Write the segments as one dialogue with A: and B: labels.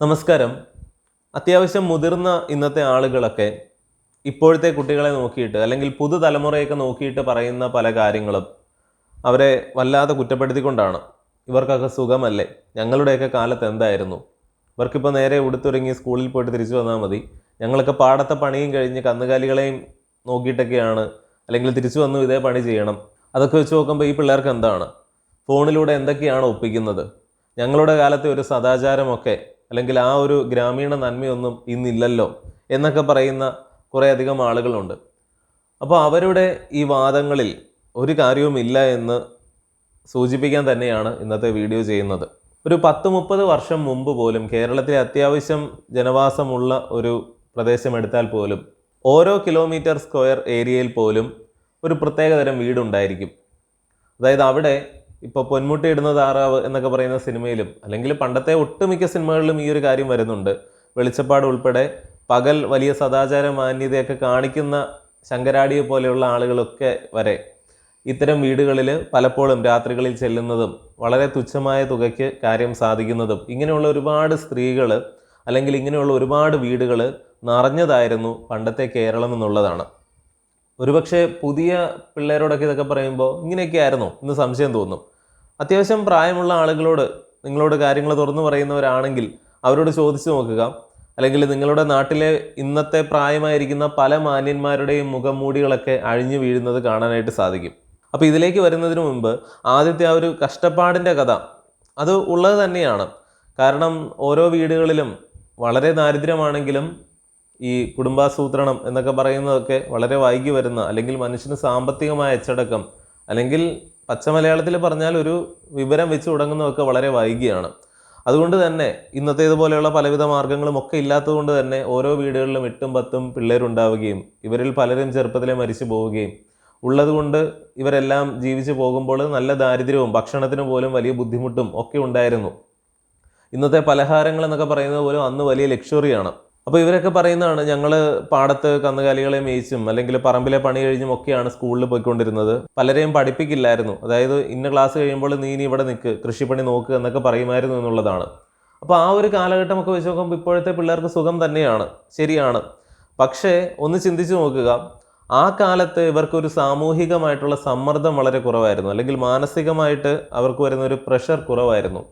A: നമസ്കാരം. അത്യാവശ്യം മുതിർന്ന ഇന്നത്തെ ആളുകളൊക്കെ ഇപ്പോഴത്തെ കുട്ടികളെ നോക്കിയിട്ട് അല്ലെങ്കിൽ പുതുതലമുറയൊക്കെ നോക്കിയിട്ട് പറയുന്ന പല കാര്യങ്ങളും അവരെ വല്ലാതെ കുറ്റപ്പെടുത്തിക്കൊണ്ടാണ്. ഇവർക്കൊക്കെ സുഖമല്ലേ? ഞങ്ങളുടെയൊക്കെ കാലത്ത് എന്തായിരുന്നു? ഇവർക്കിപ്പോൾ നേരെ ഉടുത്തൊരുങ്ങി സ്കൂളിൽ പോയിട്ട് തിരിച്ചു വന്നാൽ മതി. ഞങ്ങളൊക്കെ പാടത്തെ പണിയും കഴിഞ്ഞ് കന്നുകാലികളെയും നോക്കിയിട്ടൊക്കെയാണ് അല്ലെങ്കിൽ തിരിച്ചു വന്നു ഇതേ പണി ചെയ്യണം. അതൊക്കെ വെച്ച് നോക്കുമ്പോൾ ഈ പിള്ളേർക്ക് എന്താണ്? ഫോണിലൂടെ എന്തൊക്കെയാണ് ഒപ്പിക്കുന്നത്? ഞങ്ങളുടെ കാലത്തെ ഒരു സദാചാരമൊക്കെ അല്ലെങ്കിൽ ആ ഒരു ഗ്രാമീണ നന്മയൊന്നും ഇന്നില്ലല്ലോ എന്നൊക്കെ പറയുന്ന കുറേയധികം ആളുകളുണ്ട്. അപ്പോൾ അവരുടെ ഈ വാദങ്ങളിൽ ഒരു കാര്യവുമില്ല എന്ന് സൂചിപ്പിക്കാൻ തന്നെയാണ് ഇന്നത്തെ വീഡിയോ ചെയ്യുന്നത്. ഒരു പത്ത് മുപ്പത് വർഷം മുമ്പ് പോലും കേരളത്തിലെ അത്യാവശ്യം ജനവാസമുള്ള ഒരു പ്രദേശം എടുത്താൽ പോലും ഓരോ കിലോമീറ്റർ സ്ക്വയർ ഏരിയയിൽ പോലും ഒരു പ്രത്യേകതരം വീടുണ്ടായിരിക്കും. അതായത് അവിടെ ഇപ്പോൾ പൊന്മുട്ടി ഇടുന്ന താറാവ് എന്നൊക്കെ പറയുന്ന സിനിമയിലും അല്ലെങ്കിൽ പണ്ടത്തെ ഒട്ടുമിക്ക സിനിമകളിലും ഈ ഒരു കാര്യം വരുന്നുണ്ട്. വെളിച്ചപ്പാട് ഉൾപ്പെടെ പകൽ വലിയ സദാചാര മാന്യതയൊക്കെ കാണിക്കുന്ന ശങ്കരാടിയെ പോലെയുള്ള ആളുകളൊക്കെ വരെ ഇത്തരം വീടുകളിൽ പലപ്പോഴും രാത്രികളിൽ ചെല്ലുന്നതും വളരെ തുച്ഛമായ തുകയ്ക്ക് കാര്യം സാധിക്കുന്നതും ഇങ്ങനെയുള്ള ഒരുപാട് സ്ത്രീകൾ അല്ലെങ്കിൽ ഇങ്ങനെയുള്ള ഒരുപാട് വീടുകൾ നിറഞ്ഞതായിരുന്നു പണ്ടത്തെ കേരളം എന്നുള്ളതാണ്. ഒരുപക്ഷെ പുതിയ പിള്ളേരോടൊക്കെ ഇതൊക്കെ പറയുമ്പോൾ ഇങ്ങനെയൊക്കെ ആയിരുന്നു എന്ന് സംശയം തോന്നും. അത്യാവശ്യം പ്രായമുള്ള ആളുകളോട് നിങ്ങളോട് കാര്യങ്ങൾ തുറന്നു പറയുന്നവരാണെങ്കിൽ അവരോട് ചോദിച്ചു നോക്കുക. അല്ലെങ്കിൽ നിങ്ങളുടെ നാട്ടിലെ ഇന്നത്തെ പ്രായമായിരിക്കുന്ന പല മാന്യന്മാരുടെയും മുഖംമൂടികളൊക്കെ അഴിഞ്ഞു വീഴുന്നത് കാണാനായിട്ട് സാധിക്കും. അപ്പോൾ ഇതിലേക്ക് വരുന്നതിന് മുമ്പ് ആദ്യത്തെ ആ ഒരു കഷ്ടപ്പാടിന്റെ കഥ. അത് ഉള്ളത് തന്നെയാണ്. കാരണം ഓരോ വീടുകളിലും വളരെ ദാരിദ്ര്യമാണെങ്കിലും ഈ കുടുംബാസൂത്രണം എന്നൊക്കെ പറയുന്നതൊക്കെ വളരെ വൈകി വരുന്ന അല്ലെങ്കിൽ മനുഷ്യന് സാമ്പത്തികമായ അച്ചടക്കം അല്ലെങ്കിൽ പച്ചമലയാളത്തിൽ പറഞ്ഞാൽ ഒരു വിവരം വെച്ച് തുടങ്ങുന്നതൊക്കെ വളരെ വൈകിയാണ്. അതുകൊണ്ട് തന്നെ ഇന്നത്തേതുപോലെയുള്ള പലവിധ മാർഗങ്ങളും ഒക്കെ ഇല്ലാത്തതുകൊണ്ട് തന്നെ ഓരോ വീടുകളിലും എട്ടും പത്തും പിള്ളേരുണ്ടാവുകയും ഇവരിൽ പലരും ചെറുപ്പത്തിലെ മരിച്ചു പോവുകയും ഉള്ളതുകൊണ്ട് ഇവരെല്ലാം ജീവിച്ചു പോകുമ്പോൾ നല്ല ദാരിദ്ര്യവും ഭക്ഷണത്തിന് പോലും വലിയ ബുദ്ധിമുട്ടും ഒക്കെ ഉണ്ടായിരുന്നു. ഇന്നത്തെ പലഹാരങ്ങൾ എന്നൊക്കെ പറയുന്നത് പോലും അന്ന് വലിയ ലക്ഷറിയാണ്. അപ്പോൾ ഇവരൊക്കെ പറയുന്നതാണ് ഞങ്ങൾ പാടത്ത് കന്നുകാലികളെ മേയിച്ചും അല്ലെങ്കിൽ പറമ്പിലെ പണി കഴിഞ്ഞും ഒക്കെയാണ് സ്കൂളിൽ പോയിക്കൊണ്ടിരുന്നത്. പലരെയും പഠിപ്പിക്കില്ലായിരുന്നു. അതായത് ഇന്ന ക്ലാസ് കഴിയുമ്പോൾ നീ ഇനി ഇവിടെ നിൽക്ക് കൃഷിപ്പണി നോക്ക് എന്നൊക്കെ പറയുമായിരുന്നു എന്നുള്ളതാണ്. അപ്പോൾ ആ ഒരു കാലഘട്ടമൊക്കെ വെച്ച് നോക്കുമ്പോൾ ഇപ്പോഴത്തെ പിള്ളേർക്ക് സുഖം തന്നെയാണ് ശരിയാണ്. പക്ഷേ ഒന്ന് ചിന്തിച്ചു നോക്കുക ആ കാലത്ത് ഇവർക്കൊരു സാമൂഹികമായിട്ടുള്ള സമ്മർദ്ദം വളരെ കുറവായിരുന്നു. അല്ലെങ്കിൽ മാനസികമായിട്ട് അവർക്ക് വരുന്ന ഒരു പ്രഷർ കുറവായിരുന്നു.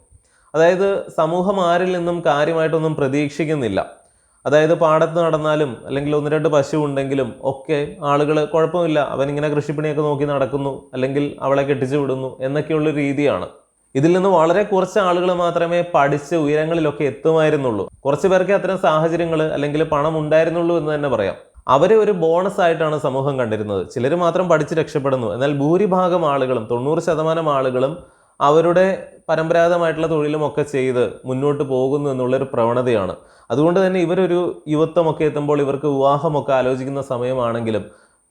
A: അതായത് സമൂഹം ആരിൽ നിന്നും കാര്യമായിട്ടൊന്നും പ്രതീക്ഷിക്കുന്നില്ല. അതായത് പാടത്ത് നടന്നാലും അല്ലെങ്കിൽ ഒന്ന് രണ്ട് പശു ഉണ്ടെങ്കിലും ഒക്കെ ആളുകൾ കുഴപ്പമില്ല. അവനിങ്ങനെ കൃഷിപ്പണിയൊക്കെ നോക്കി നടക്കുന്നു അല്ലെങ്കിൽ അവളെ കെട്ടിച്ചു വിടുന്നു എന്നൊക്കെയുള്ള രീതിയാണ്. ഇതിൽ നിന്ന് വളരെ കുറച്ച് ആളുകൾ മാത്രമേ പഠിച്ച് ഉയരങ്ങളിലൊക്കെ എത്തുമായിരുന്നുള്ളൂ. കുറച്ച് പേർക്ക് അത്തരം സാഹചര്യങ്ങൾ അല്ലെങ്കിൽ പണം ഉണ്ടായിരുന്നുള്ളൂ എന്ന് തന്നെ പറയാം. അവരെ ഒരു ബോണസ് ആയിട്ടാണ് സമൂഹം കണ്ടിരുന്നത്. ചിലർ മാത്രം പഠിച്ച് രക്ഷപ്പെടുന്നു. എന്നാൽ ഭൂരിഭാഗം ആളുകളും തൊണ്ണൂറ് ശതമാനം ആളുകളും അവരുടെ പരമ്പരാഗതമായിട്ടുള്ള തൊഴിലുമൊക്കെ ചെയ്ത് മുന്നോട്ട് പോകുന്നു എന്നുള്ളൊരു പ്രവണതയാണ്. അതുകൊണ്ട് തന്നെ ഇവരൊരു യുവത്വമൊക്കെ എത്തുമ്പോൾ ഇവർക്ക് വിവാഹമൊക്കെ ആലോചിക്കുന്ന സമയമാണെങ്കിലും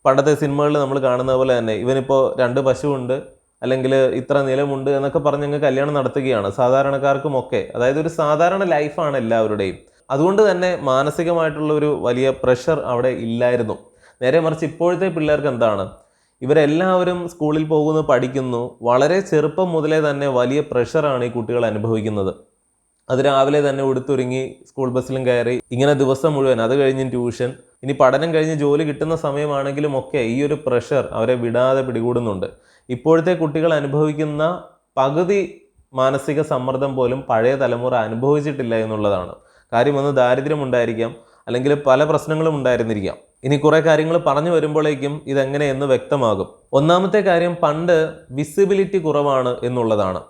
A: പണ്ടത്തെ സിനിമകളിൽ നമ്മൾ കാണുന്ന പോലെ തന്നെ ഇവനിപ്പോൾ രണ്ട് പശുവുണ്ട് അല്ലെങ്കിൽ ഇത്ര നിലമുണ്ട് എന്നൊക്കെ പറഞ്ഞ് അങ്ങ് കല്യാണം നടത്തുകയാണ് സാധാരണക്കാർക്കുമൊക്കെ. അതായത് ഒരു സാധാരണ ലൈഫാണ് എല്ലാവരുടെയും. അതുകൊണ്ട് തന്നെ മാനസികമായിട്ടുള്ള ഒരു വലിയ പ്രഷർ അവിടെ ഇല്ലായിരുന്നു. നേരെ മറിച്ച് ഇപ്പോഴത്തെ പിള്ളേർക്ക് എന്താണ്? ഇവരെല്ലാവരും സ്കൂളിൽ പോകുന്നു പഠിക്കുന്നു. വളരെ ചെറുപ്പം മുതലേ തന്നെ വലിയ പ്രഷറാണ് ഈ കുട്ടികൾ അനുഭവിക്കുന്നത്. അത് രാവിലെ തന്നെ ഉടുത്തൊരുങ്ങി സ്കൂൾ ബസ്സിലും കയറി ഇങ്ങനെ ദിവസം മുഴുവൻ അത് കഴിഞ്ഞ് ട്യൂഷൻ ഇനി പഠനം കഴിഞ്ഞ് ജോലി കിട്ടുന്ന സമയമാണെങ്കിലും ഒക്കെ ഈ ഒരു പ്രഷർ അവരെ വിടാതെ പിടികൂടുന്നുണ്ട്. ഇപ്പോഴത്തെ കുട്ടികൾ അനുഭവിക്കുന്ന പകുതി മാനസിക സമ്മർദ്ദം പോലും പഴയ തലമുറ അനുഭവിച്ചിട്ടില്ല എന്നുള്ളതാണ്. കാര്യം ഒന്ന് ദാരിദ്ര്യം ഉണ്ടായിരിക്കാം അല്ലെങ്കിൽ പല പ്രശ്നങ്ങളും ഉണ്ടായിരുന്നിരിക്കാം. ഇനി കുറേ കാര്യങ്ങൾ പറഞ്ഞു വരുമ്പോഴേക്കും ഇതെങ്ങനെയെന്ന് വ്യക്തമാകും. ഒന്നാമത്തെ കാര്യം പണ്ട് വിസിബിലിറ്റി കുറവാണ് എന്നുള്ളതാണ്.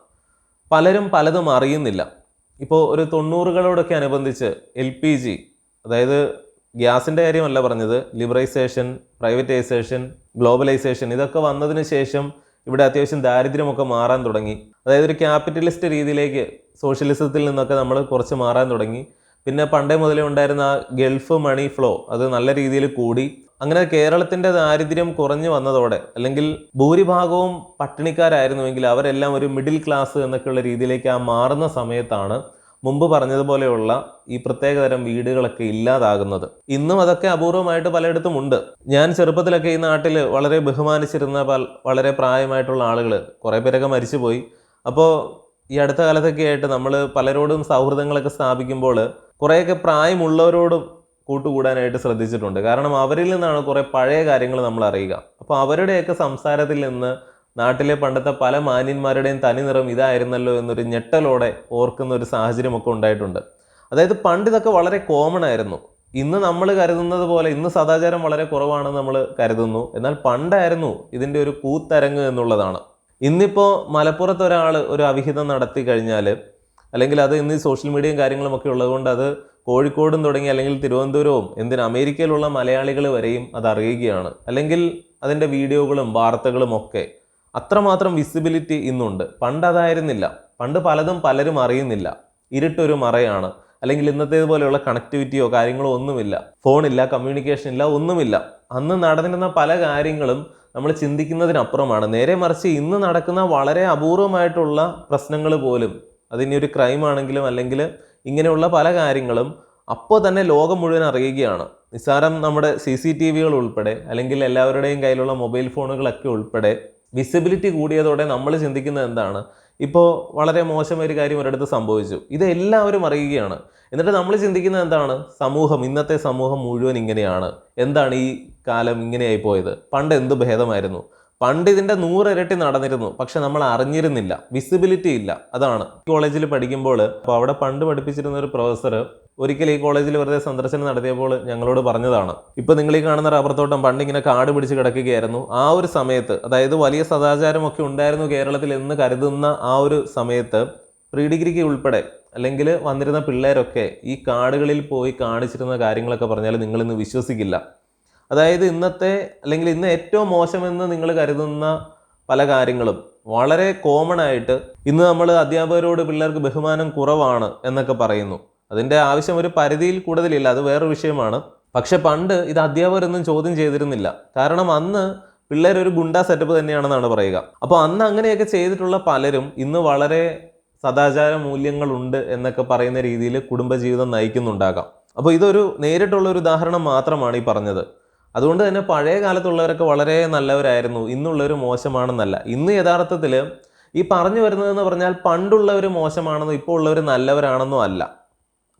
A: പലരും പലതും അറിയുന്നില്ല. ഇപ്പോൾ ഒരു തൊണ്ണൂറുകളോടൊക്കെ അനുബന്ധിച്ച് എൽ പി ജി അതായത് ഗ്യാസിന്റെ കാര്യമല്ല പറഞ്ഞത് ലിബറൈസേഷൻ പ്രൈവറ്റൈസേഷൻ ഗ്ലോബലൈസേഷൻ ഇതൊക്കെ വന്നതിന് ശേഷം ഇവിടെ അത്യാവശ്യം ദാരിദ്ര്യമൊക്കെ മാറാൻ തുടങ്ങി. അതായത് ഒരു ക്യാപിറ്റലിസ്റ്റ് രീതിയിലേക്ക് സോഷ്യലിസത്തിൽ നിന്നൊക്കെ നമ്മൾ കുറച്ച് മാറാൻ തുടങ്ങി. പിന്നെ പണ്ടേ മുതലേ ഉണ്ടായിരുന്ന ആ ഗൾഫ് മണി ഫ്ലോ അത് നല്ല രീതിയിൽ കൂടി. അങ്ങനെ കേരളത്തിന്റെ ദാരിദ്ര്യം കുറഞ്ഞു വന്നതോടെ അല്ലെങ്കിൽ ഭൂരിഭാഗവും പട്ടിണിക്കാരായിരുന്നുവെങ്കിൽ അവരെല്ലാം ഒരു മിഡിൽ ക്ലാസ് എന്നൊക്കെയുള്ള രീതിയിലേക്ക് ആ മാറുന്ന സമയത്താണ് മുമ്പ് പറഞ്ഞതുപോലെയുള്ള ഈ പ്രത്യേകതരം വീടുകളൊക്കെ ഇല്ലാതാകുന്നത്. ഇന്നും അതൊക്കെ അപൂർവമായിട്ട് പലയിടത്തും ഉണ്ട്. ഞാൻ ചെറുപ്പത്തിലൊക്കെ ഈ നാട്ടിൽ വളരെ ബഹുമാനിച്ചിരുന്ന വളരെ പ്രായമായിട്ടുള്ള ആളുകൾ കുറേ പേരൊക്കെ മരിച്ചുപോയി. അപ്പോൾ ഈ അടുത്ത കാലത്തൊക്കെ ആയിട്ട് നമ്മൾ പലരോടും സൗഹൃദങ്ങളൊക്കെ സ്ഥാപിക്കുമ്പോൾ കുറേയൊക്കെ പ്രായമുള്ളവരോടും കൂട്ടുകൂടാനായിട്ട് ശ്രദ്ധിച്ചിട്ടുണ്ട്. കാരണം അവരിൽ നിന്നാണ് കുറേ പഴയ കാര്യങ്ങൾ നമ്മൾ അറിയുക. അപ്പോൾ അവരുടെയൊക്കെ സംസാരത്തിൽ നിന്ന് നാട്ടിലെ പണ്ടത്തെ പല മാന്യന്മാരുടെയും തനി നിറം ഇതായിരുന്നല്ലോ എന്നൊരു ഞെട്ടലോടെ ഓർക്കുന്ന ഒരു സാഹചര്യമൊക്കെ ഉണ്ടായിട്ടുണ്ട്. അതായത് പണ്ട് ഇതൊക്കെ വളരെ കോമൺ ആയിരുന്നു. ഇന്ന് നമ്മൾ കരുതുന്നത് പോലെ ഇന്ന് സദാചാരം വളരെ കുറവാണെന്ന് നമ്മൾ കരുതുന്നു. എന്നാൽ പണ്ടായിരുന്നു ഇതിന്റെ ഒരു കൂത്തരങ്ങ് എന്നുള്ളതാണ്. ഇന്നിപ്പോൾ മലപ്പുറത്ത് ഒരാൾ ഒരു അവിഹിതം നടത്തി കഴിഞ്ഞാൽ അല്ലെങ്കിൽ അത് ഇന്ന് സോഷ്യൽ മീഡിയയും കാര്യങ്ങളും ഒക്കെ ഉള്ളതുകൊണ്ട് അത് കോഴിക്കോടും തുടങ്ങി അല്ലെങ്കിൽ തിരുവനന്തപുരവും എന്തിന് അമേരിക്കയിലുള്ള മലയാളികൾ വരെയും അത് അറിയുകയാണ്. അല്ലെങ്കിൽ അതിന്റെ വീഡിയോകളും വാർത്തകളും ഒക്കെ അത്രമാത്രം വിസിബിലിറ്റി ഇന്നുണ്ട്. പണ്ട് അതായിരുന്നില്ല. പണ്ട് പലതും പലരും അറിയുന്നില്ല. ഇരുട്ടൊരു മറയാണ്. അല്ലെങ്കിൽ ഇന്നത്തേതുപോലെയുള്ള കണക്ടിവിറ്റിയോ കാര്യങ്ങളോ ഒന്നുമില്ല. ഫോണില്ല കമ്മ്യൂണിക്കേഷൻ ഇല്ല ഒന്നുമില്ല. അന്ന് നടന്നിരുന്ന പല കാര്യങ്ങളും നമ്മൾ ചിന്തിക്കുന്നതിനപ്പുറമാണ്. നേരെ മറിച്ച് ഇന്ന് നടക്കുന്ന വളരെ അപൂർവമായിട്ടുള്ള പ്രശ്നങ്ങൾ പോലും അതിനി ഒരു ക്രൈം ആണെങ്കിലും അല്ലെങ്കിൽ ഇങ്ങനെയുള്ള പല കാര്യങ്ങളും അപ്പോൾ തന്നെ ലോകം മുഴുവൻ അറിയുകയാണ്. നിസ്സാരം നമ്മുടെ സി സി ടി വികൾ ഉൾപ്പെടെ അല്ലെങ്കിൽ എല്ലാവരുടെയും കയ്യിലുള്ള മൊബൈൽ ഫോണുകളൊക്കെ ഉൾപ്പെടെ വിസിബിലിറ്റി കൂടിയതോടെ നമ്മൾ ചിന്തിക്കുന്നത് എന്താണ്? ഇപ്പോൾ വളരെ മോശമായ ഒരു കാര്യം ഒരിടത്ത് സംഭവിച്ചു. ഇത് എല്ലാവരും അറിയുകയാണ്. എന്നിട്ട് നമ്മൾ ചിന്തിക്കുന്നത് എന്താണ്? സമൂഹം ഇന്നത്തെ സമൂഹം മുഴുവൻ ഇങ്ങനെയാണ്. എന്താണ് ഈ കാലം ഇങ്ങനെയായി പോയത്? പണ്ട് എന്ത് ഭേദമായിരുന്നു? പണ്ട് ഇതിന്റെ നൂറിരട്ടി നടന്നിരുന്നു പക്ഷെ നമ്മൾ അറിഞ്ഞിരുന്നില്ല. വിസിബിലിറ്റി ഇല്ല. അതാണ്. കോളേജിൽ പഠിക്കുമ്പോൾ അപ്പോൾ അവിടെ പണ്ട് പഠിപ്പിച്ചിരുന്ന ഒരു പ്രൊഫസർ ഒരിക്കൽ ഈ കോളേജിൽ വെറുതെ സന്ദർശനം നടത്തിയപ്പോൾ ഞങ്ങളോട് പറഞ്ഞതാണ്. ഇപ്പോൾ നിങ്ങൾ ഈ കാണുന്ന റബ്ബർ തോട്ടം പണ്ട് ഇങ്ങനെ കാട് പിടിച്ച് കിടക്കുകയായിരുന്നു. ആ ഒരു സമയത്ത് അതായത് വലിയ സദാചാരമൊക്കെ ഉണ്ടായിരുന്നു കേരളത്തിൽ എന്ന് കരുതുന്ന ആ ഒരു സമയത്ത് പ്രീ ഡിഗ്രിക്ക് ഉൾപ്പെടെ അല്ലെങ്കിൽ വന്നിരുന്ന പിള്ളേരൊക്കെ ഈ കാടുകളിൽ പോയി കാണിച്ചിരുന്ന കാര്യങ്ങളൊക്കെ പറഞ്ഞാൽ നിങ്ങളിന്ന് വിശ്വസിക്കില്ല. അതായത് ഇന്നത്തെ അല്ലെങ്കിൽ ഇന്ന് ഏറ്റവും മോശമെന്ന് നിങ്ങൾ കരുതുന്ന പല കാര്യങ്ങളും വളരെ കോമൺ ആയിട്ട് ഇന്ന് നമ്മൾ അധ്യാപകരോട് പിള്ളേർക്ക് ബഹുമാനം കുറവാണ് എന്നൊക്കെ പറയുന്നു. അതിന്റെ ആവശ്യം ഒരു പരിധിയിൽ കൂടുതലില്ല അത് വേറൊരു വിഷയമാണ്. പക്ഷെ പണ്ട് ഇത് അധ്യാപകരൊന്നും ചോദ്യം ചെയ്തിരുന്നില്ല. കാരണം അന്ന് പിള്ളേർ ഒരു ഗുണ്ട സെറ്റപ്പ് തന്നെയാണെന്നാണ് പറയുക. അപ്പോൾ അന്ന് അങ്ങനെയൊക്കെ ചെയ്തിട്ടുള്ള പലരും ഇന്ന് വളരെ സദാചാര മൂല്യങ്ങളുണ്ട് എന്നൊക്കെ പറയുന്ന രീതിയിൽ കുടുംബജീവിതം നയിക്കുന്നുണ്ടാകാം. അപ്പോൾ ഇതൊരു നേരിട്ടുള്ള ഒരു ഉദാഹരണം മാത്രമാണ് ഈ പറഞ്ഞത്. അതുകൊണ്ട് തന്നെ പഴയ കാലത്തുള്ളവരൊക്കെ വളരെ നല്ലവരായിരുന്നു. ഇന്നുള്ളവർ മോശമാണെന്നല്ല. ഇന്ന് യഥാർത്ഥത്തിൽ ഈ പറഞ്ഞു വരുന്നതെന്ന് പറഞ്ഞാൽ പണ്ടുള്ളവർ മോശമാണെന്നും ഇപ്പോൾ ഉള്ളവർ നല്ലവരാണെന്നും അല്ല.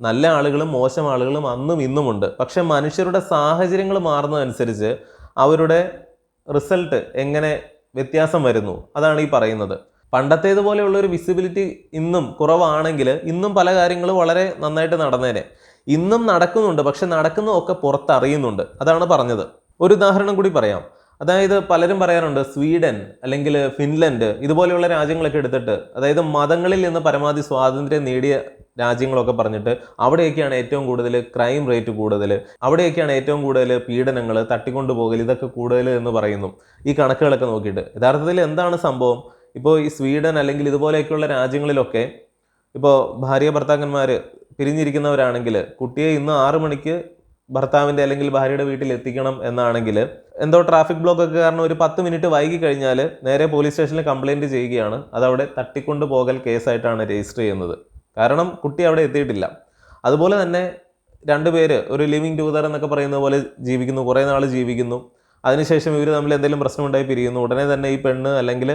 A: നല്ല ആളുകളും മോശം ആളുകളും അന്നും ഇന്നുമുണ്ട്. പക്ഷെ മനുഷ്യരുടെ സാഹചര്യങ്ങൾ മാറുന്നതനുസരിച്ച് അവരുടെ റിസൾട്ട് എങ്ങനെ വ്യത്യാസം വരുന്നു അതാണ് ഈ പറയുന്നത്. പണ്ടത്തേതുപോലെയുള്ള ഒരു വിസിബിലിറ്റി ഇന്നും കുറവാണെങ്കിൽ ഇന്നും പല കാര്യങ്ങളും വളരെ നന്നായിട്ട് നടന്നേനെ. ഇന്നും നടക്കുന്നുണ്ട് പക്ഷെ നടക്കുന്നതൊക്കെ പുറത്തറിയുന്നുണ്ട്. അതാണ് പറഞ്ഞത്. ഒരു ഉദാഹരണം കൂടി പറയാം. അതായത് പലരും പറയാറുണ്ട് സ്വീഡൻ അല്ലെങ്കിൽ ഫിൻലൻഡ് ഇതുപോലെയുള്ള രാജ്യങ്ങളൊക്കെ എടുത്തിട്ട് അതായത് മതങ്ങളിൽ നിന്ന് പരമാവധി സ്വാതന്ത്ര്യം നേടിയ രാജ്യങ്ങളൊക്കെ പറഞ്ഞിട്ട് അവിടെയൊക്കെയാണ് ഏറ്റവും കൂടുതൽ ക്രൈം റേറ്റ് കൂടുതൽ അവിടെയൊക്കെയാണ് ഏറ്റവും കൂടുതൽ പീഡനങ്ങൾ തട്ടിക്കൊണ്ടുപോകൽ ഇതൊക്കെ കൂടുതൽ എന്ന് പറയുന്നു. ഈ കണക്കുകളൊക്കെ നോക്കിയിട്ട്. യഥാർത്ഥത്തിൽ എന്താണ് സംഭവം? ഇപ്പോൾ ഈ സ്വീഡൻ അല്ലെങ്കിൽ ഇതുപോലെയൊക്കെയുള്ള രാജ്യങ്ങളിലൊക്കെ ഇപ്പോൾ ഭാര്യ ഭർത്താക്കന്മാർ പിരിഞ്ഞിരിക്കുന്നവരാണെങ്കിൽ കുട്ടിയെ ഇന്ന് ആറു മണിക്ക് ഭർത്താവിന്റെ അല്ലെങ്കിൽ ഭാര്യയുടെ വീട്ടിൽ എത്തിക്കണം എന്നാണെങ്കിൽ എന്തോ ട്രാഫിക് ബ്ലോക്ക് ഒക്കെ കാരണം ഒരു പത്ത് മിനിറ്റ് വൈകി കഴിഞ്ഞാൽ നേരെ പോലീസ് സ്റ്റേഷനിൽ കംപ്ലൈന്റ് ചെയ്യുകയാണ്. അതവിടെ തട്ടിക്കൊണ്ട് പോകൽ കേസായിട്ടാണ് രജിസ്റ്റർ ചെയ്യുന്നത്. കാരണം കുട്ടി അവിടെ എത്തിയിട്ടില്ല. അതുപോലെ തന്നെ രണ്ടുപേര് ഒരു ലിവിങ് ടൂതർ എന്നൊക്കെ പറയുന്ന പോലെ ജീവിക്കുന്നു. കുറേ നാൾ ജീവിക്കുന്നു. അതിനുശേഷം ഇവർ തമ്മിൽ എന്തെങ്കിലും പ്രശ്നമുണ്ടായി പിരിയുന്നു. ഉടനെ തന്നെ ഈ പെണ്ണ് അല്ലെങ്കിൽ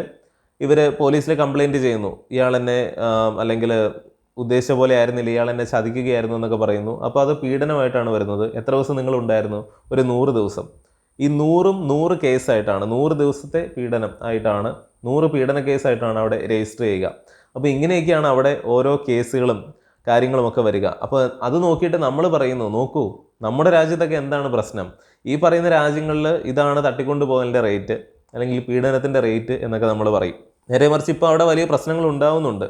A: ഇവർ പോലീസിൽ കംപ്ലൈന്റ് ചെയ്യുന്നു. ഇയാൾ എന്നെ അല്ലെങ്കിൽ ഉദ്ദേശിച്ച പോലെ ആയിരുന്നില്ല. ഇയാൾ എന്നെ ചതിക്കുകയായിരുന്നു എന്നൊക്കെ പറയുന്നു. അപ്പോൾ അത് പീഡനമായിട്ടാണ് വരുന്നത്. എത്ര ദിവസം നിങ്ങൾ ഉണ്ടായിരുന്നു? ഒരു നൂറ് ദിവസം. ഈ നൂറും നൂറ് കേസായിട്ടാണ് നൂറ് ദിവസത്തെ പീഡനം ആയിട്ടാണ് നൂറ് പീഡന കേസായിട്ടാണ് അവിടെ രജിസ്റ്റർ ചെയ്യുക. അപ്പോൾ ഇങ്ങനെയൊക്കെയാണ് അവിടെ ഓരോ കേസുകളും കാര്യങ്ങളുമൊക്കെ വരിക. അപ്പോൾ അത് നോക്കിയിട്ട് നമ്മൾ പറയുന്നു നോക്കൂ നമ്മുടെ രാജ്യത്തൊക്കെ എന്താണ് പ്രശ്നം? ഈ പറയുന്ന രാജ്യങ്ങളിൽ ഇതാണ് തട്ടിക്കൊണ്ടു പോകലിന്റെ റേറ്റ് അല്ലെങ്കിൽ പീഡനത്തിന്റെ റേറ്റ് എന്നൊക്കെ നമ്മൾ പറയും. നേരെ മറിച്ച് ഇപ്പോൾ അവിടെ വലിയ പ്രശ്നങ്ങൾ ഉണ്ടാവുന്നുണ്ട്.